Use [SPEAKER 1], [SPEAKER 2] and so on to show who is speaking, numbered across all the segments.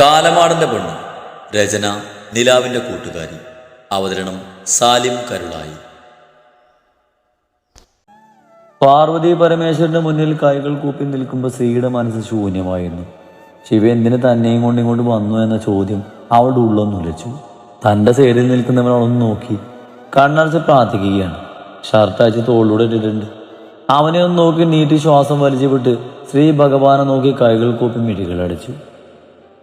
[SPEAKER 1] കാലമാടന്റെ പെണ്ണ്. രചന നിലാവിന്റെ കൂട്ടുകാരി. അവതരണം സാലിം കരുളായി.
[SPEAKER 2] പാർവതി പരമേശ്വരന്റെ മുന്നിൽ കൈകൾ കൂപ്പി നിൽക്കുമ്പോൾ സ്ത്രീയുടെ മനസ്സ് ശൂന്യമായിരുന്നു. ശിവ എന്തിന് തന്നെയും കൊണ്ട് ഇങ്ങോട്ട് വന്നു എന്ന ചോദ്യം അവളുടെ ഉള്ളൊന്ന് ഉലച്ചു. തന്റെ സൈഡിൽ നിൽക്കുന്നവനൊന്ന് നോക്കി. കണ്ണടച്ച് പ്രാർത്ഥിക്കുകയാണ്. ഷർട്ട് തോളിലൂടെ ഇട്ടിട്ടുണ്ട്. അവനെ ഒന്ന് നോക്കി നീട്ടി ശ്വാസം വലിച്ചു വിട്ട് ശ്രീ ഭഗവാനെ നോക്കി കൈകൾ കൂപ്പി മിഴികളടിച്ചു.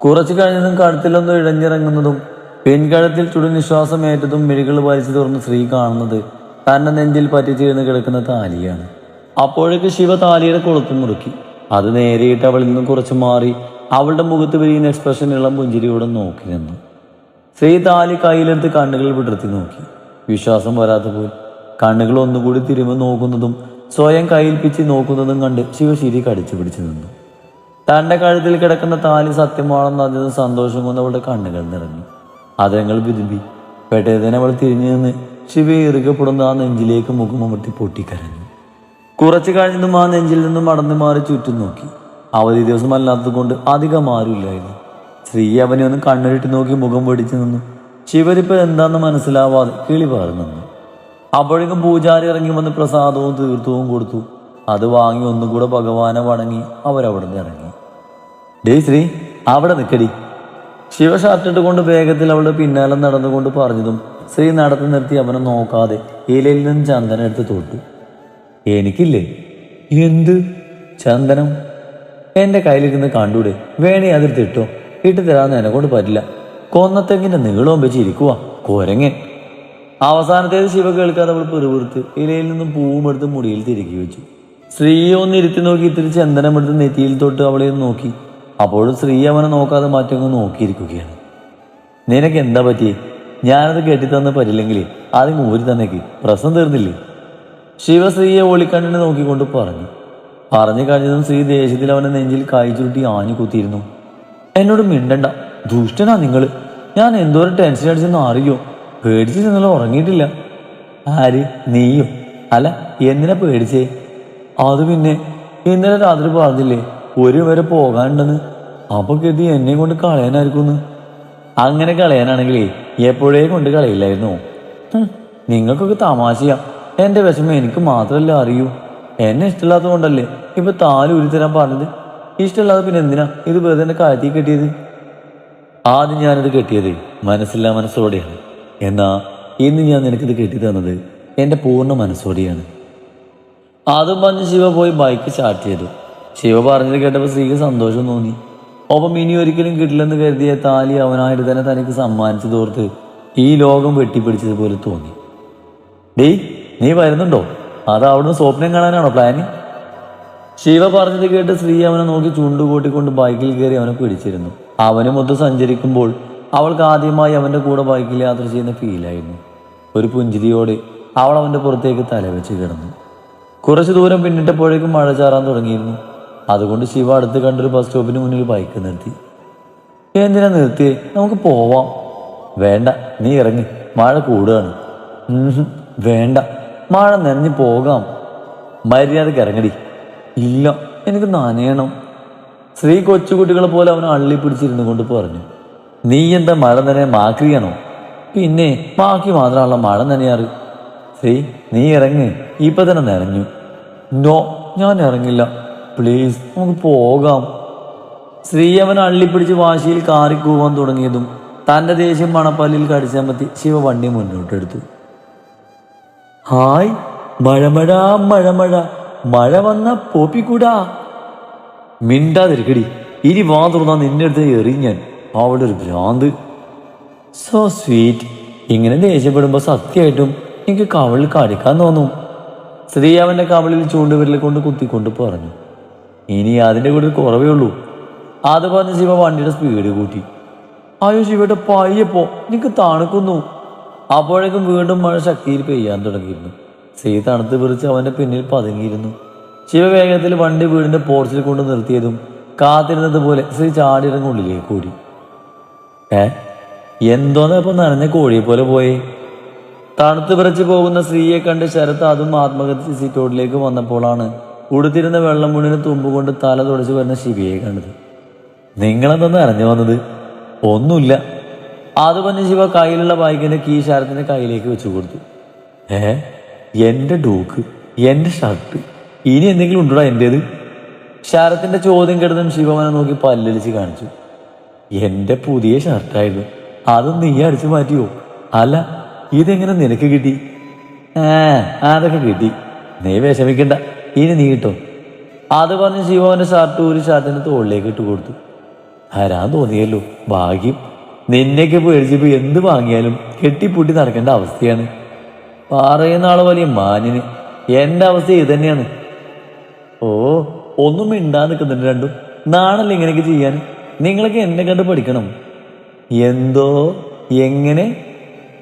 [SPEAKER 2] കുറച്ചു കഴിഞ്ഞതും കഴുത്തിലൊന്ന് ഇഴഞ്ഞിറങ്ങുന്നതും പെൺകഴുത്തിൽ ചുടുനിശ്വാസം ഏറ്റതും മിഴികൾ വലിച്ചു തുറന്ന് സ്ത്രീ കാണുന്നത് തന്റെ നെഞ്ചിൽ പറ്റിച്ചേർന്ന് കിടക്കുന്ന താലിയാണ്. അപ്പോഴേക്ക് ശിവ താലിയുടെ കൊളുത്ത് മുറുക്കി. അത് നേരെയിട്ട് അവളിൽ നിന്നും കുറച്ച് മാറി അവളുടെ മുഖത്ത് വിരിയുന്ന എക്സ്പ്രഷൻ ഇളം പുഞ്ചിരിയോടെ നോക്കി നിന്നു. സ്ത്രീ താലി കയ്യിലെടുത്ത് കണ്ണുകൾ വിടർത്തി നോക്കി. വിശ്വാസം വരാത്ത പോൽ കണ്ണുകൾ ഒന്നുകൂടി തിരുമ്പ് നോക്കുന്നതും സ്വയം കയ്യിൽ പിച്ചി നോക്കുന്നതും കണ്ട് ശിവശിരി കടിച്ചു പിടിച്ചു നിന്നു. തന്റെ കഴുത്തിൽ കിടക്കുന്ന താലി സത്യമാണെന്ന് അതിന് സന്തോഷം കൊണ്ട് അവളുടെ കണ്ണുകൾ നിറഞ്ഞു. അതങ്ങൾ വിതുമ്പി പെട്ടതിനെ അവൾ തിരിഞ്ഞു നിന്ന് ചിവി ഇറുകപ്പെടുന്ന ആ നെഞ്ചിലേക്ക് മുഖം അമർത്തി പൊട്ടിക്കരഞ്ഞു. കുറച്ചു കഴിഞ്ഞതും ആ നെഞ്ചിൽ നിന്നും മടന്നു മാറി ചുറ്റും നോക്കി. അവധി കൊണ്ട് അധികം ആരുമില്ലായിരുന്നു. സ്ത്രീ അവനെ ഒന്ന് കണ്ണുരുട്ടി നോക്കി മുഖം പൊടിച്ചു നിന്നു. ശിവരിപ്പ് എന്താണെന്ന് മനസ്സിലാവാതെ കിളി പാറി നിന്നു. അപ്പോഴേക്കും പൂജാരി ഇറങ്ങി വന്ന് പ്രസാദവും തീർത്ഥവും കൊടുത്തു. അത് വാങ്ങി ഒന്നുകൂടെ ഭഗവാനെ വണങ്ങി അവരവിടെ നിന്ന് ഇറങ്ങി. ഡേ ശ്രീ അവിടെ നിൽക്കടി ശിവ ഷർട്ടിട്ട് കൊണ്ട് വേഗത്തിൽ അവളുടെ പിന്നാലെ നടന്നുകൊണ്ട് പറഞ്ഞതും ശ്രീ നടത്തി നിർത്തി അവനെ നോക്കാതെ ഇലയിൽ നിന്ന് ചന്ദനം എടുത്ത് തൊട്ടു. എനിക്കില്ലേ? എന്ത്? ചന്ദനം? എന്റെ കയ്യിലിരുന്ന് കണ്ടൂടെ വേണേ അതിർത്തിട്ടോ ഇട്ട് തരാന്ന് എന്നെ കൊണ്ട് പറ്റില്ല. കൊന്നത്തെങ്ങിന്റെ നീളവും വെച്ച് ഇരിക്കുക കൊരങ്ങൻ. അവസാനത്തേത് ശിവ കേൾക്കാതെ അവൾ പെറുപിറുത്ത് ഇലയിൽ നിന്നും പൂവും എടുത്ത് മുടിയിൽ തിരുകി വെച്ചു. സ്ത്രീയെ ഒന്ന് ഇരുത്തി നോക്കി ഇത്തിരി ചന്ദനം എടുത്ത് നെറ്റിയിൽ തൊട്ട് അവളെ നോക്കി. അപ്പോഴും സ്ത്രീ അവനെ നോക്കാതെ മാറ്റങ്ങ് നോക്കിയിരിക്കുകയാണ്. നിനക്ക് എന്താ പറ്റി? ഞാനത് കെട്ടിത്തന്ന് പറ്റില്ലെങ്കിൽ ആദ്യം ഊരി തന്നേക്ക്. പ്രശ്നം തീർന്നില്ലേ? ശിവശ്രീയെ ഒളിക്കണ്ണിനെ നോക്കിക്കൊണ്ട് പറഞ്ഞു. പറഞ്ഞു കഴിഞ്ഞതും ശ്രീ ദേഷ്യത്തിൽ അവനെ നെഞ്ചിൽ കായ് ചുരുട്ടി ആഞ്ഞു കുത്തിയിരുന്നു. എന്നോട് മിണ്ടണ്ട. ദുഷ്ടനാ നിങ്ങൾ ഞാൻ എന്തോരം ടെൻഷൻ അടിച്ചെന്ന് അറിയോ? പേടിച്ച് നിങ്ങൾ ഉറങ്ങിയിട്ടില്ല. ആര്? നീയോ? അല്ല എന്തിനാ പേടിച്ചേ? അത് പിന്നെ ഇന്നലെ രാത്രി പറഞ്ഞില്ലേ ഒരു വരെ പോകാനുണ്ടെന്ന്? അപ്പൊ കരുതി എന്നെ കൊണ്ട് കളയാനായിരിക്കുമെന്ന് അങ്ങനെ കളയാനാണെങ്കിലേ എപ്പോഴേ കൊണ്ട് കളയില്ലായിരുന്നു. നിങ്ങൾക്കൊക്കെ തമാശയാ. എന്റെ വിഷമം എനിക്ക് മാത്രല്ല അറിയൂ. എന്നെ ഇഷ്ടമില്ലാത്തത് കൊണ്ടല്ലേ ഇപ്പൊ താൽ ഉരുത്തരാൻ പറഞ്ഞത്? ഇഷ്ടമില്ലാതെ പിന്നെ എന്തിനാ ഇത് വെറുതെ എന്റെ കാഴ്ത്തി കെട്ടിയത്? ആദ്യം ഞാനിത് കെട്ടിയത് മനസ്സില്ലാ മനസ്സോടെയാണ്. എന്നാ ഇന്ന് ഞാൻ നിനക്കിത് കെട്ടി തന്നത് എന്റെ പൂർണ മനസ്സോടെയാണ്. അതും പറഞ്ഞ് ശിവ പോയി ബൈക്ക് സ്റ്റാർട്ട് ചെയ്തു ശിവ പറഞ്ഞത് കേട്ടപ്പോൾ സ്ത്രീക്ക് സന്തോഷം തോന്നി. ഒപ്പം ഇനി ഒരിക്കലും കിട്ടില്ലെന്ന് കരുതിയ താലി അവനായിട്ട് തന്നെ തനിക്ക് സമ്മാനിച്ചു തോർത്ത് ഈ ലോകം വെട്ടിപ്പിടിച്ചതുപോലെ തോന്നി. ഡേയ് നീ വരുന്നുണ്ടോ? അത് അവിടുന്ന് സ്വപ്നം കാണാനാണോ പ്ലാന് ശിവ പറഞ്ഞത് കേട്ട് സ്ത്രീ അവനെ നോക്കി ചുണ്ടുകൂട്ടിക്കൊണ്ട് ബൈക്കിൽ കയറി അവനെ പിടിച്ചിരുന്നു. അവനും ഒത്ത് സഞ്ചരിക്കുമ്പോൾ അവൾക്ക് ആദ്യമായി അവന്റെ കൂടെ ബൈക്കിൽ യാത്ര ചെയ്യുന്ന ഫീലായിരുന്നു ഒരു പുഞ്ചിരിയോടെ അവൾ അവന്റെ പുറത്തേക്ക് തലവെച്ച് കിടന്നു. കുറച്ച് ദൂരം പിന്നിട്ടപ്പോഴേക്കും മഴ ചാറാൻ തുടങ്ങിയിരുന്നു. അതുകൊണ്ട് ശിവ അടുത്ത് കണ്ടൊരു ബസ് സ്റ്റോപ്പിന് മുന്നിൽ ബൈക്ക് നിർത്തി. എന്തിനാ നിർത്തിയേ? നമുക്ക് പോവാം. വേണ്ട നീ ഇറങ്ങി. മഴ കൂടുകയാണ്. വേണ്ട. മഴ നനഞ്ഞു പോകാം. മര്യാദയ്ക്ക് ഇറങ്ങടി. ഇല്ല എനിക്ക് നനയണം. സ്ത്രീ കൊച്ചുകുട്ടികളെ പോലെ അവനെ അള്ളി പിടിച്ചിരുന്നു കൊണ്ട് പറഞ്ഞു. നീ എന്താ മഴ നനയെ മാക്രിയാണോ? പിന്നെ ബാക്കി മാത്രമല്ല മഴ നനയാറ്. സ്ത്രീ നീ ഇറങ്ങ്. ഇപ്പൊ തന്നെ നനഞ്ഞു. നോ ഞാൻ ഇറങ്ങില്ല. പ്ലീസ് നമുക്ക് പോകാം. ശ്രീയവൻ അള്ളിപ്പിടിച്ച് വാശിയിൽ കാറി കൂവാൻ തുടങ്ങിയതും തന്റെ ദേഷ്യം മണപ്പല്ലിൽ കടിച്ചമത്തി ശിവ വണ്ടി മുന്നോട്ടെടുത്തു. ഹായ് മഴമഴ മഴമഴ മഴ വന്ന പോപ്പിക്കൂടാ. മിണ്ടാതിരിക്കടി ഇനി വാ തുറന്നാ നിന്റെ അടുത്ത് എറിഞ്ഞാൻ അവിടെ ഒരു ഭ്രാന്ത്. സോ സ്വീറ്റ് ഇങ്ങനെ ദേഷ്യപ്പെടുമ്പോ സത്യമായിട്ടും എനിക്ക് കവളിൽ കടിക്കാൻ തോന്നും. സ്ത്രീ അവന്റെ കവളിൽ ചൂണ്ടുവിരൽ കൊണ്ട് കുത്തിക്കൊണ്ട് പറഞ്ഞു. ഇനി അതിന്റെ കൂടെ ഒരു കുറവേ ഉള്ളൂ. അത് പറഞ്ഞ് ശിവ വണ്ടിയുടെ സ്പീഡ് കൂട്ടി. അയ്യോ ശിവയുടെ പയ്യപ്പോ എനിക്ക് തണുക്കുന്നു. അപ്പോഴേക്കും വീണ്ടും മഴ ശക്തിയിൽ പെയ്യാൻ തുടങ്ങിയിരുന്നു. സീ തണുത്ത് വിറിച്ച് അവന്റെ പിന്നിൽ പതുങ്ങിയിരുന്നു. ശിവ വേഗത്തിൽ വണ്ടി വീടിന്റെ പോർച്ചിൽ കൊണ്ട് നിർത്തിയതും കാത്തിരുന്നത് പോലെ ശ്രീ ചാടിയിറങ്ങി ഉള്ളിലേക്ക് കൂടി ഏ? എന്തോന്നാ ഇപ്പൊ നനഞ്ഞ കോഴിയെ പോലെ പോയി? തണുത്ത് വിറച്ച് പോകുന്ന സ്ത്രീയെ കണ്ട് ശരത്ത് അതും ആത്മഹത്യ സീറ്റോട്ടിലേക്ക് വന്നപ്പോഴാണ് ഉടുത്തിരുന്ന വെള്ളം മുണിന് തുമ്പുകൊണ്ട് തല തുടച്ചു വരുന്ന ശിവയെ കണ്ടത്. നിങ്ങളെന്തെന്ന് അറിഞ്ഞു വന്നത്? ഒന്നുമില്ല. അത് പറഞ്ഞ് ശിവ കയ്യിലുള്ള ബൈക്കിന്റെ കീ ശരത്തിന്റെ കയ്യിലേക്ക് വെച്ചു കൊടുത്തു. ഏ? എന്റെ ഡൂക്ക് എന്റെ ഷർട്ട് ഇനി എന്തെങ്കിലും ഉണ്ടോടാ എന്റേത്? ശരത്തിന്റെ ചോദ്യം കെടുത്തും ശിവമനെ നോക്കി പല്ലടിച്ച് കാണിച്ചു. എന്റെ പുതിയ ഷർട്ടായിരുന്നു. അത് നീ അടിച്ചു മാറ്റിയോ? അല്ല ഇതെങ്ങനെ നിനക്ക് കിട്ടി? ആ അതൊക്കെ കിട്ടി. നീ വിഷമിക്കണ്ട. ഇനി നീ കിട്ടോ? അത് പറഞ്ഞ് ശിവന്റെ ഷർട്ട് ഒരു ഷർട്ടിന് തോളിലേക്ക് ഇട്ട് കൊടുത്തു. ഹരാൻ തോന്നിയല്ലോ ഭാഗ്യം. നിന്നെയൊക്കെ പേടിച്ചപ്പോൾ എന്ത് വാങ്ങിയാലും കെട്ടിപ്പൂട്ടി നടക്കേണ്ട അവസ്ഥയാണ്. പറയുന്ന ആൾ വലിയ മാന്യന്. എന്റെ അവസ്ഥ ഇത് തന്നെയാണ്. ഓ ഒന്നും മിണ്ടാ നിൽക്കുന്നുണ്ട് രണ്ടും. നാണല്ലേ ഇങ്ങനെയൊക്കെ ചെയ്യാൻ? നിങ്ങളൊക്കെ എന്നെ കണ്ട് പഠിക്കണം. എന്തോ? എങ്ങനെ?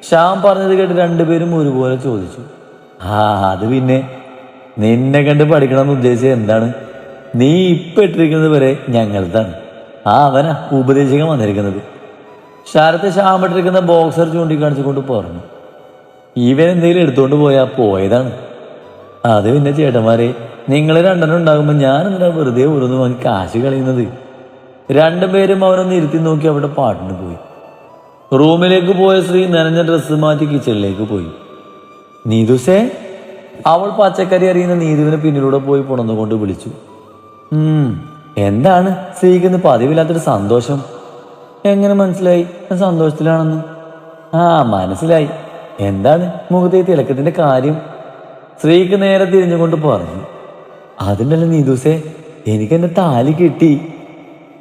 [SPEAKER 2] ശ്യാം പറഞ്ഞത് കേട്ട് രണ്ടുപേരും ഒരുപോലെ ചോദിച്ചു. ആ അത് പിന്നെ നിന്നെ കണ്ട് പഠിക്കണം എന്ന് ഉദ്ദേശിച്ചത് എന്താണ്? നീ ഇപ്പൊ ഇട്ടിരിക്കുന്നത് വരെ ഞങ്ങളതാണ് ആ അവനാ ഉപദേശിക്കാൻ വന്നിരിക്കുന്നത്. ശരത്ത് ശ്യാം ഇട്ടിരിക്കുന്ന ബോക്സർ ചൂണ്ടിക്കാണിച്ചുകൊണ്ട് പറഞ്ഞു. ഇവൻ എന്തെങ്കിലും എടുത്തുകൊണ്ട് പോയാൽ പോയതാണ്. അത് പിന്നെ ചേട്ടന്മാരെ നിങ്ങൾ രണ്ടെണ്ണം ഉണ്ടാകുമ്പോൾ ഞാൻ എന്താ വെറുതെ ഓരോന്ന് വാങ്ങി കാശ് കളയുന്നത്? രണ്ടുപേരും അവനൊന്ന് ഇരുത്തി നോക്കി അവിടെ പാട്ടിന് പോയി. റൂമിലേക്ക് പോയ സ്ത്രീ നനഞ്ഞ ഡ്രസ്സ് മാറ്റി കിച്ചണിലേക്ക് പോയി. നീ നീതുസേ അവൾ പച്ചക്കറി അറിയുന്ന നീതുവിന് പിന്നിലൂടെ പോയി പുണന്നുകൊണ്ട് വിളിച്ചു. എന്താണ് സ്ത്രീക്കുന്ന പതിവില്ലാത്തൊരു സന്തോഷം? എങ്ങനെ മനസ്സിലായി? ഞാൻ സന്തോഷത്തിലാണെന്ന്. ആ മനസ്സിലായി. എന്താണ് മുഖത്തെ തിളക്കത്തിന്റെ കാര്യം? സ്ത്രീക്ക് നേരെ തിരിഞ്ഞുകൊണ്ട് പറഞ്ഞു. അതിനല്ല നീതുസേ എനിക്ക് എന്റെ താലി കിട്ടി.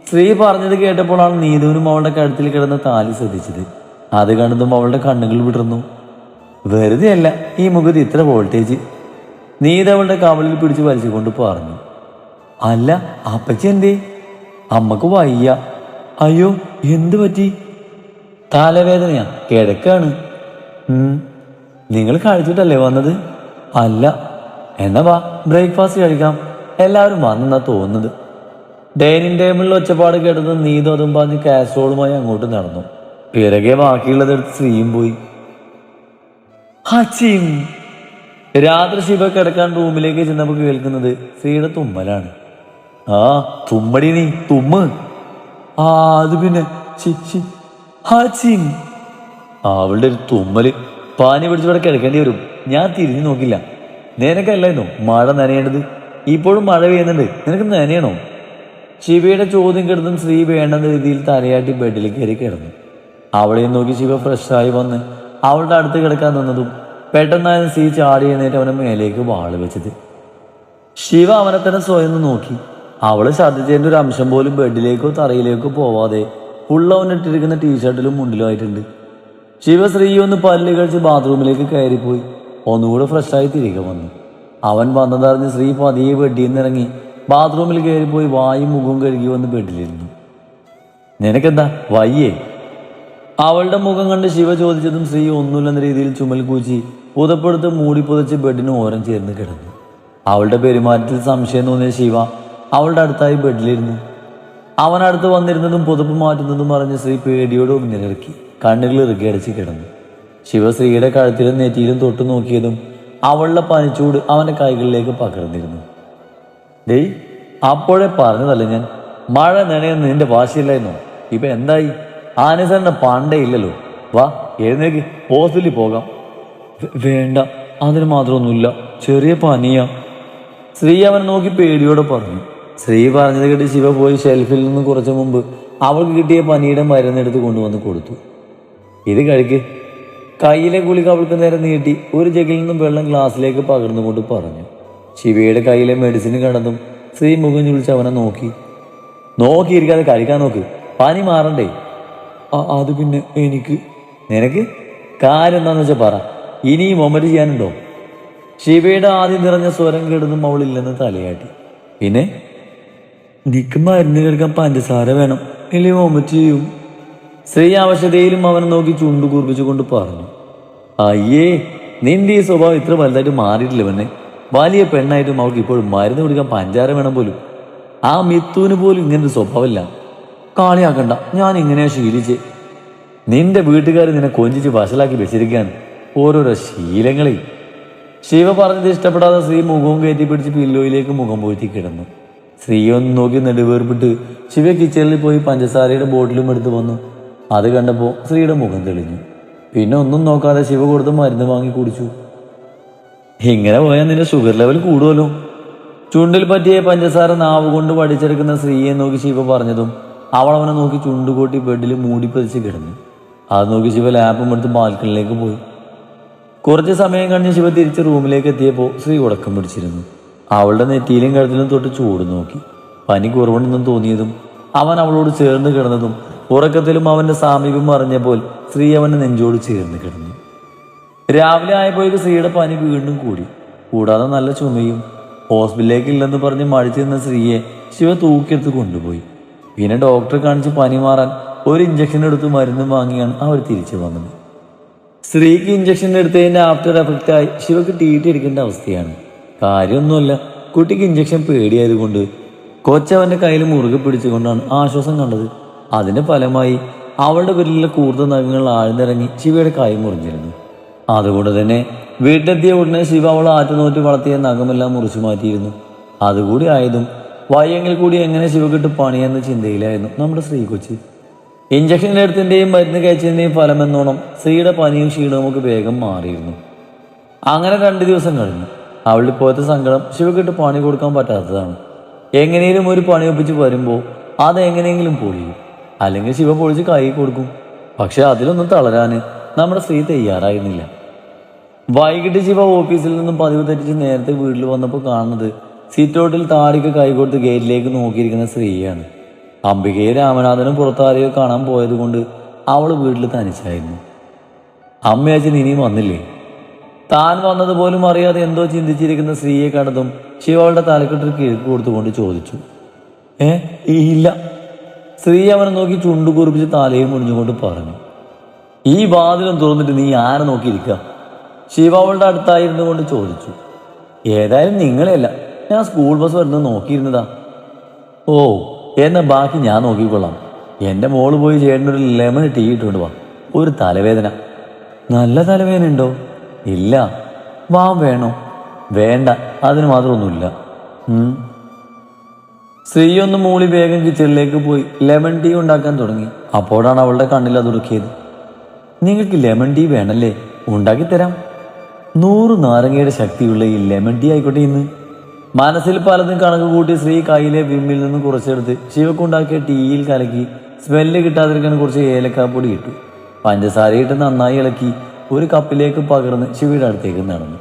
[SPEAKER 2] സ്ത്രീ പറഞ്ഞത് കേട്ടപ്പോഴാണ് നീതുവിനും അവളുടെ കഴുത്തിൽ കിടന്ന താലി ശ്രദ്ധിച്ചത്. അത് കണ്ടതും അവളുടെ കണ്ണുകൾ വിടർന്നു. വെറുതെ അല്ല ഈ മുഖത്ത് ഇത്ര വോൾട്ടേജ്. നീതവളുടെ കവളിൽ പിടിച്ച് വലിച്ചുകൊണ്ട് പറഞ്ഞു. അല്ല അപ്പച്ചി എന്തേ? അമ്മയ്ക്ക് വയ്യ. അയ്യോ എന്തു പറ്റി? തലവേദനയാ കിടക്കാണ്. നിങ്ങൾ കഴിച്ചിട്ടല്ലേ വന്നത്? അല്ല എന്നാ വാ ബ്രേക്ക്ഫാസ്റ്റ് കഴിക്കാം. എല്ലാവരും വന്നെന്നാ തോന്നുന്നത്. ഡൈനിങ് ടേബിളിൽ ഒച്ചപ്പാട് കേട്ടത് നീതും അതും പറഞ്ഞ് കാസറോളുമായി അങ്ങോട്ട് നടന്നു. പിറകെ ബാക്കിയുള്ളതെടുത്ത് സ്ത്രീയും പോയി. ഹച്ചിം രാത്രി ശിവ കിടക്കാൻ റൂമിലേക്ക് ചെന്നപ്പോൾ കേൾക്കുന്നത് സ്ത്രീയുടെ തുമ്മലാണ്. ആ തുമ്മടി നീ തുമ്മ്. ആ അത് പിന്നെ. ഹച്ചിം അവളുടെ ഒരു തുമ്മൽ പാനി പിടിച്ച് ഇവിടെ കിടക്കേണ്ടി വരും. ഞാൻ തിരിഞ്ഞു നോക്കില്ല. നിനക്കല്ലായിരുന്നു മഴ നനയേണ്ടത്? ഇപ്പോഴും മഴ പെയ്യുന്നുണ്ട്. നിനക്ക് നനയണോ? ശിവയുടെ ചോദ്യം കിടന്നും സ്ത്രീ വേണ്ടെന്ന രീതിയിൽ തലയാട്ടി ബെഡിൽ കയറി കിടന്നു. അവളെ നോക്കി ശിവ ഫ്രഷായി വന്ന് അവളുടെ അടുത്ത് കിടക്കാൻ നിന്നതും പെട്ടെന്നായിരുന്നു സീ ചാടി എഴുന്നേറ്റ് അവനെ മേലേക്ക് വാൾ വെച്ചത്. ശിവ അവനെ തന്നെ സ്വയം നോക്കി. അവൾ ഛർദ്ദിച്ചതിന്റെ ഒരു അംശം പോലും ബെഡിലേക്കോ തറയിലേക്കോ പോവാതെ ഫുൾ അവനിട്ടിരിക്കുന്ന ടീഷർട്ടിലും മുണ്ടിലും ആയിട്ടുണ്ട്. ശിവശ്രീ ഒന്ന് പല്ല് കഴിച്ച് ബാത്റൂമിലേക്ക് കയറിപ്പോയി. ഒന്നുകൂടെ ഫ്രഷായി തിരികെ വന്നു. അവൻ വന്നതറിഞ്ഞ് ശ്രീ പതിയെ ബെഡിൽ നിന്ന് ഇറങ്ങി ബാത്റൂമിൽ കയറിപ്പോയി വായും മുഖവും കഴുകി വന്ന് ബെഡിലിരുന്നു. നിനക്കെന്താ വയ്യേ? അവളുടെ മുഖം കണ്ട് ശിവ ചോദിച്ചതും ശ്രീ ഒന്നുമില്ലെന്ന രീതിയിൽ ചുമൽ കൂച്ചി പുതപ്പെടുത്ത് മൂടി പുതച്ച് ബെഡിന് ഓരം ചേർന്ന് കിടന്നു. അവളുടെ പെരുമാറ്റത്തിൽ സംശയം തോന്നിയ ശിവ അവളുടെ അടുത്തായി ബെഡിലിരുന്നു. അവനടുത്ത് വന്നിരുന്നതും പുതപ്പ് മാറ്റുന്നതും പറഞ്ഞ് ശ്രീ പേടിയോട് ഒന്നിലിറക്കി കണ്ണുകൾ ഇറുകിയടച്ച് കിടന്നു. ശിവ സ്ത്രീയുടെ കഴുത്തിലും നെറ്റിയിലും തൊട്ടു നോക്കിയതും അവളുടെ പനിച്ചൂട് അവന്റെ കൈകളിലേക്ക് പകർന്നിരുന്നു. ഡേയ് അപ്പോഴേ പറഞ്ഞതല്ലേ ഞാൻ? മഴ നനയെന്ന് നിന്റെ വാശിയില്ലായിരുന്നു? ഇപ്പൊ എന്തായി? ആനസറിന്റെ പണ്ടേ ഇല്ലല്ലോ. വാ എഴുന്നേക്ക് ഹോസ്പിറ്റലിൽ പോകാം. വേണ്ട അതിന് മാത്രമൊന്നുമില്ല. ചെറിയ പനിയാ. ശ്രീ അവനെ നോക്കി പേടിയോടെ പറഞ്ഞു. ശ്രീ പറഞ്ഞത് കേട്ട് ശിവ പോയി ഷെൽഫിൽ നിന്ന് കുറച്ച് മുമ്പ് അവൾക്ക് കിട്ടിയ പനിയുടെ മരുന്നെടുത്ത് കൊണ്ടുവന്ന് കൊടുത്തു. ഇത് കഴിക്ക്. കയ്യിലെ ഗുളിക അവൾക്ക് നേരെ നീട്ടി ഒരു ജഗിൽ നിന്നും വെള്ളം ഗ്ലാസ്സിലേക്ക് പകർന്നുകൊണ്ട് പറഞ്ഞു. ശിവയുടെ കയ്യിലെ മെഡിസിൻ കണ്ടതും ശ്രീ മുഖം ചുളിച്ച് അവനെ നോക്കി. നോക്കിയിരിക്കാതെ കഴിക്കാൻ നോക്ക്. പനി മാറണ്ടേ? അത് പിന്നെ എനിക്ക്. നിനക്ക്? കാര്യം എന്താണെന്ന് വെച്ചാൽ പറ. ഇനിയും മൊമറ്റ് ചെയ്യാനുണ്ടോ? ശിവയുടെ ആദ്യം നിറഞ്ഞ സ്വരം കേടുന്നും അവളില്ലെന്ന് തലയാട്ടി. പിന്നെ? നിക്ക് മരുന്ന് കേൾക്കാൻ പഞ്ചസാര വേണം. ഇല്ലേ വോമിറ്റ് ചെയ്യും? സ്ത്രീ ആവശ്യതയിലും അവനെ നോക്കി ചുണ്ടു കൂർപ്പിച്ചുകൊണ്ട് പറഞ്ഞു. അയ്യേ നിന്റെ ഈ സ്വഭാവം ഇത്ര വലുതായിട്ട് മാറിയിട്ടില്ല പെണ്ണെ. വലിയ പെണ്ണായിട്ടും അവൾക്ക് ഇപ്പോഴും മരുന്ന് കുടിക്കാൻ പഞ്ചാര വേണം പോലും. ആ മിത്തുവിന് പോലും ഇങ്ങനൊരു സ്വഭാവമില്ല. കാളിയാക്കണ്ട. ഞാൻ ഇങ്ങനെ ശീലിച്ച്. നിന്റെ വീട്ടുകാർ നിന്നെ കൊഞ്ചിച്ച് വശലാക്കി വെച്ചിരിക്കുകയാണ്. ഓരോരോ ശീലങ്ങളെ. ശിവ പറഞ്ഞത് ഇഷ്ടപ്പെടാതെ സ്ത്രീ മുഖവും കയറ്റി പിടിച്ച് പില്ലോയിലേക്ക് മുഖം പോറ്റി കിടന്നു. സ്ത്രീ ഒന്ന് നോക്കി നെടുവേർപ്പിട്ട് ശിവ കിച്ചണിൽ പോയി പഞ്ചസാരയുടെ ബോട്ടിലും എടുത്ത് വന്നു. അത് കണ്ടപ്പോൾ ശ്രീയുടെ മുഖം തെളിഞ്ഞു. പിന്നെ ഒന്നും നോക്കാതെ ശിവ കൊടുത്ത് മരുന്ന് വാങ്ങി കുടിച്ചു. ഇങ്ങനെ പോയാൽ നിന്റെ ഷുഗർ ലെവൽ കൂടുമല്ലോ ചുണ്ടിൽ പറ്റിയ പഞ്ചസാര നാവ് കൊണ്ട് പഠിച്ചെടുക്കുന്ന സ്ത്രീയെ നോക്കി ശിവ പറഞ്ഞതും അവൾ അവനെ നോക്കി ചുണ്ടുകൂട്ടി ബെഡിൽ മൂടി പതിച്ച് കിടന്നു. അത് നോക്കി ശിവ ലാപ്പും എടുത്ത് ബാൽക്കണിലേക്ക് പോയി. കുറച്ച് സമയം കഴിഞ്ഞ് ശിവ തിരിച്ച് റൂമിലേക്ക് എത്തിയപ്പോൾ ശ്രീ ഉടക്കം പിടിച്ചിരുന്നു. അവളുടെ നെറ്റിയിലും കഴുത്തിലും തൊട്ട് ചൂട് നോക്കി. പനി കുറവുണ്ടെന്നും തോന്നിയതും അവൻ അവളോട് ചേർന്ന് കിടന്നതും ഉറക്കത്തിലും അവന്റെ സാമീപ്യം അറിഞ്ഞപ്പോൾ സ്ത്രീ അവന്റെ നെഞ്ചോട് ചേർന്ന് കിടന്നു. രാവിലെ ആയപ്പോഴേക്ക് ശ്രീയുടെ പനി വീണ്ടും കൂടി. കൂടാതെ നല്ല ചുമയും. ഹോസ്പിറ്റലിലേക്ക് ഇല്ലെന്ന് പറഞ്ഞ് മടിച്ചു നിന്ന സ്ത്രീയെ ശിവ തൂക്കിയെടുത്ത് കൊണ്ടുപോയി. പിന്നെ ഡോക്ടറെ കാണിച്ച് പനി മാറാൻ ഒരു ഇഞ്ചക്ഷൻ എടുത്ത് മരുന്ന് വാങ്ങിയാണ് അവർ തിരിച്ചു വന്നത്. സ്ത്രീക്ക് ഇഞ്ചക്ഷൻ എടുത്തതിന്റെ ആഫ്റ്റർ എഫക്റ്റ് ആയി ശിവക്ക് ടീറ്റ് എടുക്കേണ്ട അവസ്ഥയാണ്. കാര്യമൊന്നുമല്ല കുട്ടിക്ക് ഇഞ്ചക്ഷൻ പേടിയായതുകൊണ്ട് കൊച്ചവന്റെ കയ്യിൽ മുറുകെ പിടിച്ചുകൊണ്ടാണ് ആശ്വാസം കണ്ടത്. അതിന്റെ ഫലമായി അവളുടെ പേരിലുള്ള കൂർത്ത നഖങ്ങൾ ആഴ്ന്നിറങ്ങി ശിവയുടെ കൈ മുറിഞ്ഞിരുന്നു. അതുകൊണ്ട് തന്നെ വീട്ടിലെത്തിയ ഉടനെ ശിവ അവൾ ആറ്റുനോറ്റ് വളർത്തിയ നഖമെല്ലാം മുറിച്ചു മാറ്റിയിരുന്നു. അതുകൂടി ആയതും വയ്യെങ്കിൽ കൂടി എങ്ങനെ ശിവകിട്ട് പണിയെന്ന ചിന്തയിലായിരുന്നു നമ്മുടെ ശ്രീ കൊച്ചി ഇഞ്ചക്ഷൻ എടുത്തിന്റെയും മരുന്ന് കഴിച്ചതിന്റെയും ഫലമെന്നോണം സ്ത്രീയുടെ പനിയും ക്ഷീണവും ഒക്കെ വേഗം മാറിയിരുന്നു. അങ്ങനെ രണ്ട് ദിവസം കഴിഞ്ഞു. അവളുടെ ഇപ്പോഴത്തെ സങ്കടം ശിവക്കിട്ട് പണി കൊടുക്കാൻ പറ്റാത്തതാണ്. എങ്ങനെയും ഒരു പണി ഒപ്പിച്ച് വരുമ്പോൾ അത് എങ്ങനെയെങ്കിലും പൊളിയും. അല്ലെങ്കിൽ ശിവ പൊളിച്ച് കൈ കൊടുക്കും. പക്ഷെ അതിലൊന്നും തളരാൻ നമ്മുടെ സ്ത്രീ തയ്യാറായിരുന്നില്ല. വൈകിട്ട് ശിവ ഓഫീസിൽ നിന്നും പതിവ് തെറ്റിച്ച് നേരത്തെ വീട്ടിൽ വന്നപ്പോൾ കാണുന്നത് സിറ്റൗട്ടിൽ താടിക്ക് കൈകൊടുത്ത് ഗേറ്റിലേക്ക് നോക്കിയിരിക്കുന്ന സ്ത്രീയാണ്. അംബികയെ രാമനാഥനും പുറത്താരെയോ കാണാൻ പോയതുകൊണ്ട് അവൾ വീട്ടിൽ തനിച്ചായിരുന്നു. അമ്മയച്ഛൻ ഇനിയും വന്നില്ലേ? താൻ വന്നതുപോലും അറിയാതെ എന്തോ ചിന്തിച്ചിരിക്കുന്ന സ്ത്രീയെ കണ്ടതും ശിവ അവളുടെ തലക്കെട്ടൊരു കിഴക്ക് കൊടുത്തുകൊണ്ട് ചോദിച്ചു. ഏ ഇല്ല. സ്ത്രീ അവനെ നോക്കി ചുണ്ടു കുറിപ്പിച്ച് തലയും മുടിഞ്ഞുകൊണ്ട് പറഞ്ഞു. ഈ വാതിലും തുറന്നിട്ട് നീ ആരെ നോക്കിയിരിക്കുക ശിവ അടുത്തായിരുന്നു കൊണ്ട് ചോദിച്ചു. ഏതായാലും നിങ്ങളെയല്ല. ഞാൻ സ്കൂൾ ബസ് വരുന്നത് നോക്കിയിരുന്നതാ. ഓ എന്നാ ബാക്കി ഞാൻ നോക്കിക്കൊള്ളാം. എന്റെ മോൾ പോയി ചേട്ടനൊരു ലെമൺ ടീ ഇട്ടുകൊണ്ട് വാ. ഒരു തലവേദന. നല്ല തലവേദന ഉണ്ടോ ഇല്ല. വാ വേണോ? വേണ്ട. അതിന് മാത്രമൊന്നുമില്ല. സ്ത്രീ ഒന്ന് മൂളി വേഗം കിച്ചണിലേക്ക് പോയി ലെമൺ ടീ ഉണ്ടാക്കാൻ തുടങ്ങി. അപ്പോഴാണ് അവളുടെ കണ്ണിൽ അത് ഉടുക്കിയത്. നിങ്ങൾക്ക് ലെമൺ ടീ വേണല്ലേ? ഉണ്ടാക്കി തരാം നൂറ് നാരങ്ങയുടെ ശക്തിയുള്ള ഈ ലെമൺ ടീ ആയിക്കോട്ടെ ഇന്ന്. മനസ്സിൽ പലതും കണക്ക് കൂട്ടി ശ്രീ കയ്യിലെ വിമ്മിൽ നിന്ന് കുറച്ചെടുത്ത് ശിവക്കുണ്ടാക്കിയ ടീയിൽ കലക്കി സ്മെല്ല് കിട്ടാതിരിക്കാൻ കുറച്ച് ഏലക്കാപ്പൊടി ഇട്ടു. പഞ്ചസാര ഇട്ട് നന്നായി ഇളക്കി ഒരു കപ്പിലേക്ക് പകർന്ന് ശിവയുടെ അടുത്തേക്ക് നടന്നു.